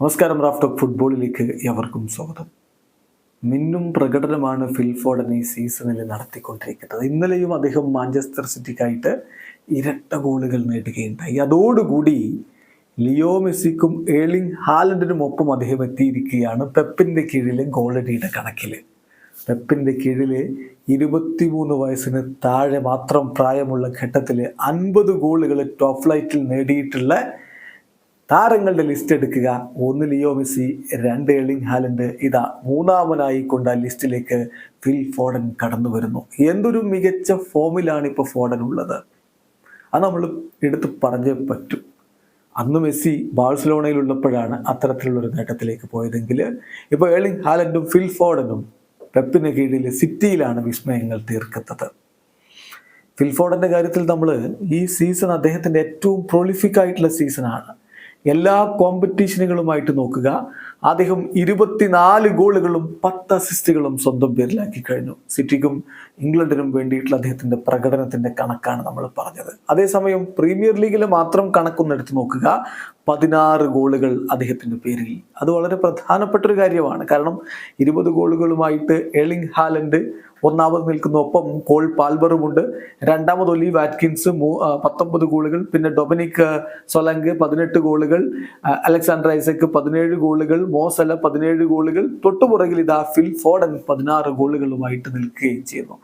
നമസ്കാരം റാഫ്റ്റോക്ക് ഫുട്ബോളിലേക്ക് എവർക്കും സ്വാഗതം. മിന്നും പ്രകടനമാണ് ഫിൽഫോഡൻ ഈ സീസണിൽ നടത്തിക്കൊണ്ടിരിക്കുന്നത്. ഇന്നലെയും അദ്ദേഹം മാഞ്ചസ്റ്റർ സിറ്റിക്കായിട്ട് ഇരട്ട ഗോളുകൾ നേടുകയുണ്ടായി. അതോടുകൂടി ലിയോ മെസ്സിക്കും ഏളിംഗ് ഹാലൻഡിനും ഒപ്പം അദ്ദേഹം എത്തിയിരിക്കുകയാണ് പെപ്പിന്റെ കീഴിലെ ഗോളടിയുടെ കണക്കിൽ പെപ്പിന്റെ കീഴിൽ ഇരുപത്തിമൂന്ന് വയസ്സിന് താഴെ മാത്രം പ്രായമുള്ള ഘട്ടത്തിൽ അൻപത് ഗോളുകൾ ടോപ്പ് ഫ്ലൈറ്റിൽ നേടിയിട്ടുള്ള താരങ്ങളുടെ ലിസ്റ്റ് എടുക്കുക. ഒന്ന് ലിയോ മെസ്സി രണ്ട് എളിങ് ഹാലൻഡ്. ഇതാ മൂന്നാമനായി കൊണ്ട് ലിസ്റ്റിലേക്ക് ഫിൽ ഫോഡൻ കടന്നു വരുന്നു. എന്തൊരു മികച്ച ഫോമിലാണ് ഇപ്പോൾ ഫോഡൻ ഉള്ളത്. അത് നമ്മൾ എടുത്ത് പറഞ്ഞേ പറ്റൂ. അന്ന് മെസ്സി ബാഴ്സലോണയിലുള്ളപ്പോഴാണ് അത്തരത്തിലുള്ളൊരു നേട്ടത്തിലേക്ക് പോയതെങ്കിൽ ഇപ്പോൾ എളിങ് ഹാലൻഡും ഫിൽ ഫോഡനും പെപ്പിന് കീഴിൽ സിറ്റിയിലാണ് വിസ്മയങ്ങൾ തീർക്കുന്നത്. ഫിൽഫോർഡിന്റെ കാര്യത്തിൽ നമ്മൾ ഈ സീസൺ അദ്ദേഹത്തിന്റെ ഏറ്റവും പ്രൊളിഫിക് ആയിട്ടുള്ള സീസണാണ് എല്ലാ കോമ്പറ്റീഷനുകളുമായിട്ട് നോക്കുക. അദ്ദേഹം ഇരുപത്തിനാല് ഗോളുകളും പത്ത് അസിസ്റ്റുകളും സ്വന്തം പേരിലാക്കി കഴിഞ്ഞു. സിറ്റിക്കും ഇംഗ്ലണ്ടിനും വേണ്ടിയിട്ടുള്ള അദ്ദേഹത്തിന്റെ പ്രകടനത്തിന്റെ കണക്കാണ് നമ്മൾ പറഞ്ഞത്. അതേസമയം പ്രീമിയർ ലീഗിൽ മാത്രം കണക്കൊന്നെടുത്ത് നോക്കുക. പതിനാറ് ഗോളുകൾ അദ്ദേഹത്തിന്റെ പേരിൽ. അത് വളരെ പ്രധാനപ്പെട്ട ഒരു കാര്യമാണ്. കാരണം ഇരുപത് ഗോളുകളുമായിട്ട് എളിങ് ഹാലൻഡ് ഒന്നാമത് നിൽക്കുന്ന. ഒപ്പം കോൾ പാൽബറുമുണ്ട് രണ്ടാമത് ഒലി വാറ്റ്കിൻസ് പത്തൊമ്പത് ഗോളുകൾ. പിന്നെ ഡൊമിനിക് സൊലങ്ക് പതിനെട്ട് ഗോളുകൾ. അലക്സാണ്ടർ ഐസക് പതിനേഴ് ഗോളുകൾ. മോസല പതിനേഴ് ഗോളുകൾ. തൊട്ടുപുറകിൽ ഇതാ ഫിൽ ഫോഡൻ പതിനാറ് ഗോളുകളുമായിട്ട് നിൽക്കുകയും ചെയ്യുന്നു.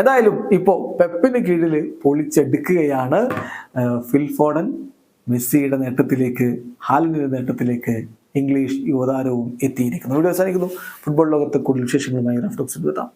ഏതായാലും ഇപ്പോൾ പെപ്പിന് കീഴിൽ പൊളിച്ചെടുക്കുകയാണ് ഫിൽ ഫോഡൻ മെസ്സിയുടെ നേട്ടത്തിലേക്ക് ഹാലിന്റെ നേട്ടത്തിലേക്ക് ഇംഗ്ലീഷ് യുവതാരവും എത്തിയിരിക്കുന്നു. ഇവിടെ അവസാനിക്കുന്നു. ഫുട്ബോൾ ലോകത്ത് കൂടുതൽ വിശേഷങ്ങളുമായി റഫ്റ്റോക്സിൽ എത്താം